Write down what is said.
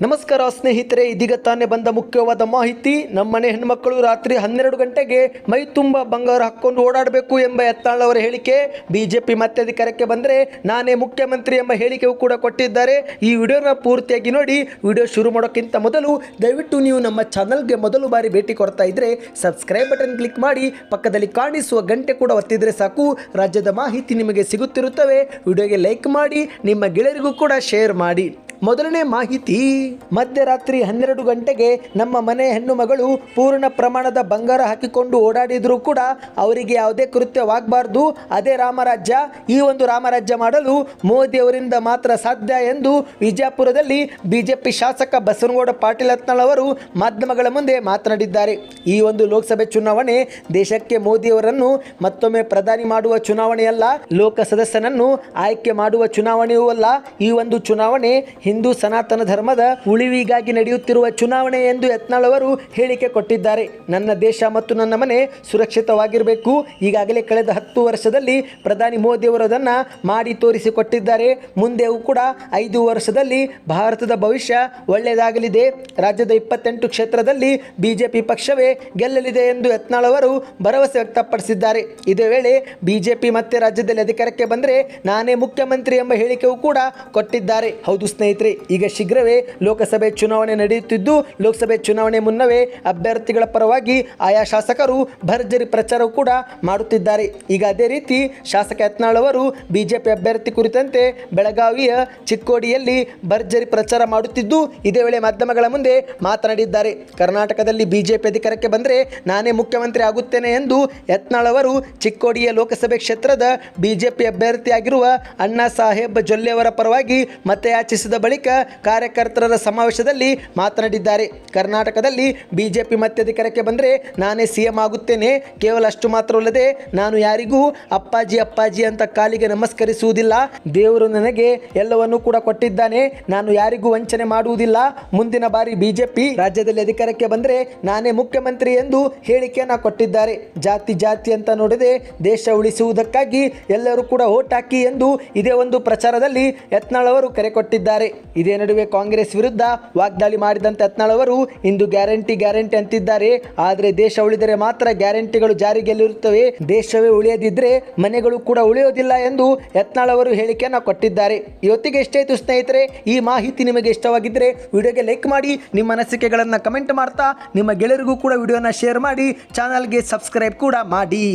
ನಮಸ್ಕಾರ ಸ್ನೇಹಿತರೆ, ಇದೀಗ ತಾನೇ ಬಂದ ಮುಖ್ಯವಾದ ಮಾಹಿತಿ, ನಮ್ಮನೆ ಹೆಣ್ಮಕ್ಕಳು ರಾತ್ರಿ ಹನ್ನೆರಡು ಗಂಟೆಗೆ ಮೈ ತುಂಬ ಬಂಗಾರ ಹಾಕ್ಕೊಂಡು ಓಡಾಡಬೇಕು ಎಂಬ ಎತ್ತಾಳವರ ಹೇಳಿಕೆ. ಬಿಜೆಪಿ ಮತ್ತೆ ಅಧಿಕಾರಕ್ಕೆ ಬಂದರೆ ನಾನೇ ಮುಖ್ಯಮಂತ್ರಿ ಎಂಬ ಹೇಳಿಕೆಯೂ ಕೂಡ ಕೊಟ್ಟಿದ್ದಾರೆ. ಈ ವಿಡಿಯೋನ ಪೂರ್ತಿಯಾಗಿ ನೋಡಿ, ವಿಡಿಯೋ ಶುರು ಮಾಡೋಕ್ಕಿಂತ ಮೊದಲು ದಯವಿಟ್ಟು ನೀವು ನಮ್ಮ ಚಾನಲ್ಗೆ ಮೊದಲು ಬಾರಿ ಭೇಟಿ ಕೊಡ್ತಾ ಇದ್ರೆ ಸಬ್ಸ್ಕ್ರೈಬ್ ಬಟನ್ ಕ್ಲಿಕ್ ಮಾಡಿ, ಪಕ್ಕದಲ್ಲಿ ಕಾಣಿಸುವ ಗಂಟೆ ಕೂಡ ಒತ್ತಿದ್ರೆ ಸಾಕು. ರಾಜ್ಯದ ಮಾಹಿತಿ ನಿಮಗೆ ಸಿಗುತ್ತಿರುತ್ತವೆ. ವಿಡಿಯೋಗೆ ಲೈಕ್ ಮಾಡಿ, ನಿಮ್ಮ ಗೆಳೆಯರಿಗೂ ಕೂಡ ಶೇರ್ ಮಾಡಿ. ಮೊದಲನೇ ಮಾಹಿತಿ, ಮಧ್ಯರಾತ್ರಿ ಹನ್ನೆರಡು ಗಂಟೆಗೆ ನಮ್ಮ ಮನೆ ಹೆಣ್ಣು ಮಗಳು ಪೂರ್ಣ ಪ್ರಮಾಣದ ಬಂಗಾರ ಹಾಕಿಕೊಂಡು ಓಡಾಡಿದ್ರು ಕೂಡ ಅವರಿಗೆ ಯಾವುದೇ ಕೃತ್ಯವಾಗಬಾರ್ದು. ಅದೇ ರಾಮರಾಜ್ಯ, ಈ ಒಂದು ರಾಮರಾಜ್ಯ ಮಾಡಲು ಮೋದಿ ಅವರಿಂದ ಮಾತ್ರ ಸಾಧ್ಯ ಎಂದು ವಿಜಯಪುರದಲ್ಲಿ ಬಿಜೆಪಿ ಶಾಸಕ ಬಸವನಗೌಡ ಪಾಟೀಲ್ ಅವರು ಮಾಧ್ಯಮಗಳ ಮುಂದೆ ಮಾತನಾಡಿದ್ದಾರೆ. ಈ ಒಂದು ಲೋಕಸಭೆ ಚುನಾವಣೆ ದೇಶಕ್ಕೆ ಮೋದಿಯವರನ್ನು ಮತ್ತೊಮ್ಮೆ ಪ್ರಧಾನಿ ಮಾಡುವ ಚುನಾವಣೆಯಲ್ಲ, ಲೋಕ ಸದಸ್ಯನನ್ನು ಆಯ್ಕೆ ಮಾಡುವ ಚುನಾವಣೆಯೂ ಅಲ್ಲ, ಈ ಒಂದು ಚುನಾವಣೆ ಹಿಂದೂ ಸನಾತನ ಧರ್ಮದ ಉಳಿವಿಗಾಗಿ ನಡೆಯುತ್ತಿರುವ ಚುನಾವಣೆ ಎಂದು ಯತ್ನಾಳ್ ಅವರು ಹೇಳಿಕೆ ಕೊಟ್ಟಿದ್ದಾರೆ. ನನ್ನ ದೇಶ ಮತ್ತು ನನ್ನ ಮನೆ ಸುರಕ್ಷಿತವಾಗಿರಬೇಕು. ಈಗಾಗಲೇ ಕಳೆದ ಹತ್ತು ವರ್ಷದಲ್ಲಿ ಪ್ರಧಾನಿ ಮೋದಿ ಅವರು ಅದನ್ನು ಮಾಡಿ ತೋರಿಸಿಕೊಟ್ಟಿದ್ದಾರೆ. ಮುಂದೆಯೂ ಕೂಡ ಐದು ವರ್ಷದಲ್ಲಿ ಭಾರತದ ಭವಿಷ್ಯ ಒಳ್ಳೆಯದಾಗಲಿದೆ. ರಾಜ್ಯದ ಇಪ್ಪತ್ತೆಂಟು ಕ್ಷೇತ್ರದಲ್ಲಿ ಬಿಜೆಪಿ ಪಕ್ಷವೇ ಗೆಲ್ಲಲಿದೆ ಎಂದು ಯತ್ನಾಳ್ ಅವರು ಭರವಸೆ ವ್ಯಕ್ತಪಡಿಸಿದ್ದಾರೆ. ಇದೇ ವೇಳೆ ಬಿಜೆಪಿ ಮತ್ತೆ ರಾಜ್ಯದಲ್ಲಿ ಅಧಿಕಾರಕ್ಕೆ ಬಂದರೆ ನಾನೇ ಮುಖ್ಯಮಂತ್ರಿ ಎಂಬ ಹೇಳಿಕೆಯೂ ಕೂಡ ಕೊಟ್ಟಿದ್ದಾರೆ. ಹೌದು ಸ್ನೇಹಿತರೆ ಈಗ ಶೀಘ್ರವೇ ಲೋಕಸಭೆ ಚುನಾವಣೆ ನಡೆಯುತ್ತಿದ್ದು, ಲೋಕಸಭೆ ಚುನಾವಣೆ ಮುನ್ನವೇ ಅಭ್ಯರ್ಥಿಗಳ ಪರವಾಗಿ ಆಯಾ ಶಾಸಕರು ಭರ್ಜರಿ ಪ್ರಚಾರ ಕೂಡ ಮಾಡುತ್ತಿದ್ದಾರೆ. ಈಗ ಅದೇ ರೀತಿ ಶಾಸಕ ಯತ್ನಾಳ್ ಅವರು ಬಿಜೆಪಿ ಅಭ್ಯರ್ಥಿ ಕುರಿತಂತೆ ಬೆಳಗಾವಿಯ ಚಿಕ್ಕೋಡಿಯಲ್ಲಿ ಭರ್ಜರಿ ಪ್ರಚಾರ ಮಾಡುತ್ತಿದ್ದು, ಇದೇ ವೇಳೆ ಮಾಧ್ಯಮಗಳ ಮುಂದೆ ಮಾತನಾಡಿದ್ದಾರೆ. ಕರ್ನಾಟಕದಲ್ಲಿ ಬಿಜೆಪಿ ಅಧಿಕಾರಕ್ಕೆ ಬಂದರೆ ನಾನೇ ಮುಖ್ಯಮಂತ್ರಿ ಆಗುತ್ತೇನೆ ಎಂದು ಯತ್ನಾಳ್ ಅವರು ಚಿಕ್ಕೋಡಿಯ ಲೋಕಸಭೆ ಕ್ಷೇತ್ರದ ಬಿಜೆಪಿ ಅಭ್ಯರ್ಥಿಯಾಗಿರುವ ಅಣ್ಣಾ ಸಾಹೇಬ್ ಜೊಲ್ಲೆ ಅವರ ಪರವಾಗಿ ಮತಯಾಚಿಸಿದ ಬಳಿಕ ಕಾರ್ಯಕರ್ತರ ಸಮಾವೇಶದಲ್ಲಿ ಮಾತನಾಡಿದ್ದಾರೆ. ಕರ್ನಾಟಕದಲ್ಲಿ ಬಿಜೆಪಿ ಮತ್ತೆ ಅಧಿಕಾರಕ್ಕೆ ಬಂದರೆ ನಾನೇ ಸಿಎಂ ಆಗುತ್ತೇನೆ. ಕೇವಲ ಅಷ್ಟು ಮಾತ್ರವಲ್ಲದೆ ನಾನು ಯಾರಿಗೂ ಅಪ್ಪಾಜಿ ಅಪ್ಪಾಜಿ ಅಂತ ಕಾಲಿಗೆ ನಮಸ್ಕರಿಸುವುದಿಲ್ಲ. ದೇವರು ನನಗೆ ಎಲ್ಲವನ್ನೂ ಕೂಡ ಕೊಟ್ಟಿದ್ದಾನೆ. ನಾನು ಯಾರಿಗೂ ವಂಚನೆ ಮಾಡುವುದಿಲ್ಲ. ಮುಂದಿನ ಬಾರಿ ಬಿಜೆಪಿ ರಾಜ್ಯದಲ್ಲಿ ಅಧಿಕಾರಕ್ಕೆ ಬಂದರೆ ನಾನೇ ಮುಖ್ಯಮಂತ್ರಿ ಎಂದು ಹೇಳಿಕೆಯನ್ನು ಕೊಟ್ಟಿದ್ದಾರೆ. ಜಾತಿ ಜಾತಿ ಅಂತ ನೋಡದೆ ದೇಶ ಉಳಿಸುವುದಕ್ಕಾಗಿ ಎಲ್ಲರೂ ಕೂಡ ಓಟ್ ಹಾಕಿ ಎಂದು ಇದೇ ಒಂದು ಪ್ರಚಾರದಲ್ಲಿ ಯತ್ನಾಳ್ ಅವರು ಕರೆ ಕೊಟ್ಟಿದ್ದಾರೆ. ಇದೇ ನಡುವೆ ಕಾಂಗ್ರೆಸ್ ವಿರುದ್ಧ ವಾಗ್ದಾಳಿ ಮಾಡಿದಂತ ಅವರು ಇಂದು ಗ್ಯಾರಂಟಿ ಗ್ಯಾರಂಟಿ ಅಂತಿದ್ದಾರೆ. ಆದರೆ ದೇಶ ಉಳಿದರೆ ಮಾತ್ರ ಗ್ಯಾರಂಟಿಗಳು ಜಾರಿಗೆಲ್ಲಿರುತ್ತವೆ. ದೇಶವೇ ಉಳಿಯದಿದ್ರೆ ಮನೆಗಳು ಕೂಡ ಉಳಿಯೋದಿಲ್ಲ ಎಂದು ಯತ್ನಾಳ್ ಅವರು ಹೇಳಿಕೆಯನ್ನು ಕೊಟ್ಟಿದ್ದಾರೆ. ಇವತ್ತಿಗೆ ಎಷ್ಟಾಯಿತು ಸ್ನೇಹಿತರೆ, ಈ ಮಾಹಿತಿ ನಿಮಗೆ ಇಷ್ಟವಾಗಿದ್ದರೆ ವಿಡಿಯೋಗೆ ಲೈಕ್ ಮಾಡಿ, ನಿಮ್ಮ ಅನಿಸಿಕೆಗಳನ್ನು ಕಮೆಂಟ್ ಮಾಡ್ತಾ, ನಿಮ್ಮ ಗೆಳೆಯರಿಗೂ ಕೂಡ ವಿಡಿಯೋನ ಶೇರ್ ಮಾಡಿ, ಚಾನಲ್ಗೆ ಸಬ್ಸ್ಕ್ರೈಬ್ ಕೂಡ ಮಾಡಿ.